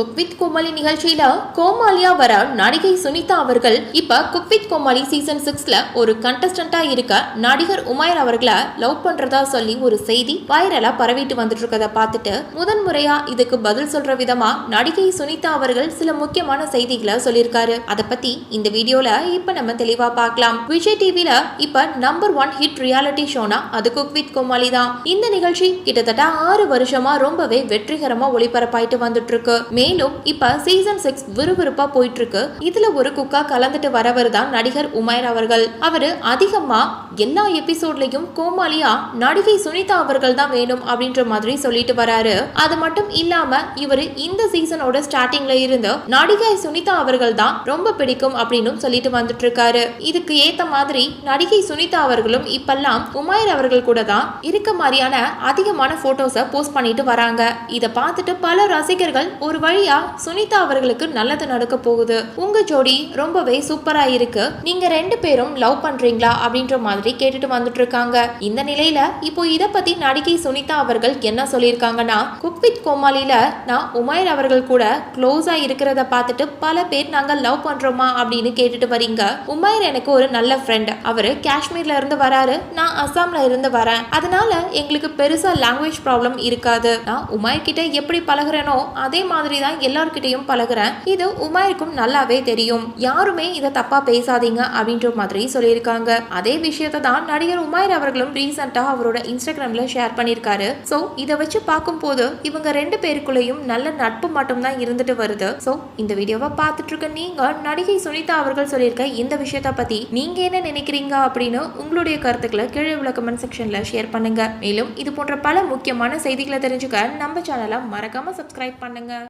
Cook with கோமாளி நிகழ்ச்சியில கோமாளியா வர நடிகை சுனிதா அவர்கள் இப்ப குக் வித் கோமாளி சீசன் சிக்ஸ்ல ஒரு கண்டஸ்டண்டா இருக்க நடிகர் உமாயர் அவர்களை லவ் பண்றதா சொல்லி ஒரு செய்தி வைரலா பரவிட்டு வந்துட்டு இருக்கத பார்த்துட்டு முதன் முறையா இதுக்கு பதில் சொல்ற விதமா நடிகை சுனிதா அவர்கள் சில முக்கியமான செய்திகளை சொல்லியிருக்காரு. அதை பத்தி இந்த வீடியோல இப்ப நம்ம தெளிவா பார்க்கலாம். விஜய் டிவில இப்ப நம்பர் ஒன் ஹிட் ரியாலிட்டி ஷோனா அது குக் வித் கோமாளி தான். இந்த நிகழ்ச்சி கிட்டத்தட்ட ஆறு வருஷமா ரொம்பவே வெற்றிகரமா ஒளிபரப்பாயிட்டு வந்துட்டு இருக்கு. மேலும் இப்ப சீசன் சிக்ஸ் விறுவிறுப்பா போயிட்டு இருக்கு இதுல ஒரு குக்கா கலந்துட்டு வரவர் தான் நடிகர் உமைர் அவர்கள். அவரு அதிகமா எல்லா எபிசோட்லயும் கோமாளியா நடிகை சுனிதா அவர்கள் தான் வேணும் அப்படின்ற மாதிரி சொல்லிட்டு வராரு. அது மட்டும் இல்லாம இவரு இந்த சீசனோட ஸ்டார்டிங்ல இருந்து நடிகை சுனிதா அவர்கள் தான் ரொம்ப பிடிக்கும் அப்படின்னு சொல்லிட்டு வந்துட்டு இருக்காரு இதுக்கு ஏத்த மாதிரி நடிகை சுனிதா அவர்களும் இப்பெல்லாம் உமாயர் அவர்கள் கூட தான் இருக்க மாதிரியான அதிகமான போட்டோஸை போஸ்ட் பண்ணிட்டு வராங்க. இதை பார்த்துட்டு பல ரசிகர்கள் ஒரு வழியா சுனிதா அவர்களுக்கு நல்லது நடக்க போகுது. உங்க ஜோடி ரொம்பவே சூப்பரா இருக்கு. நீங்க ரெண்டு பேரும் லவ் பண்றீங்களா அப்படின்ற மாதிரி கேட்டுட்டு வந்துட்டு இருக்காங்க. இந்த நிலையில இப்போ இத பத்தி நடிகை சுனிதா அவர்கள் என்ன சொல்லியிருக்காங்கன்னா குப்பித் கோமாளியில நான் உமைர் அவர்கள் கூட க்ளோஸா இருக்கிறத பார்த்துட்டு பல பேர் நாங்க லவ் பண்றோமா அப்படின்னு கேட்டுட்டு வரீங்க. உமைர் எனக்கு ஒரு நல்ல ஃப்ரெண்ட் அவரு காஷ்மீர்ல இருந்து வராரு. நான் அஸ்ஸாம்ல இருந்து வரேன். அதனால எங்களுக்கு பெருசா லாங்குவேஜ் ப்ராப்ளம் இருக்காது. நான் உமைர் கிட்ட எப்படி பழகுறேனோ அதே மாதிரி தான் எல்லார்கிட்டையும் பழகுறேன். இது உமாயிருக்கும் நல்லாவே தெரியும். யாருமே இதை தப்பா பேசாதீங்க அப்படின்ற மாதிரி சொல்லியிருக்காங்க. அதே விஷயத்தை தான் நடிகர் உமாயர் அவர்களும் ரீசெண்டா அவரோட இன்ஸ்டாகிராம்ல ஷேர் பண்ணியிருக்காரு. ஸோ இதை வச்சு பார்க்கும்போது இவங்க ரெண்டு பேருக்குள்ளேயும் நல்ல நட்பு மட்டும்தான் இருந்துட்டு வருது. ஸோ இந்த வீடியோவை பார்த்துட்டு இருக்க நீங்க நடிகை சுனிதா அவர்கள் சொல்லியிருக்க இந்த விஷயத்தை பத்தி நீங்க என்ன நினைக்கிறீங்க அப்படின்னு உங்களுடைய கருத்துக்களை கீழே உள்ள கமெண்ட் செக்ஷன்ல ஷேர் பண்ணுங்க. மேலும் இது போன்ற பல முக்கியமான செய்திகளை தெரிஞ்சுக்க நம்ம சேனலை மறக்காம சப்ஸ்கிரைப் பண்ணுங்க.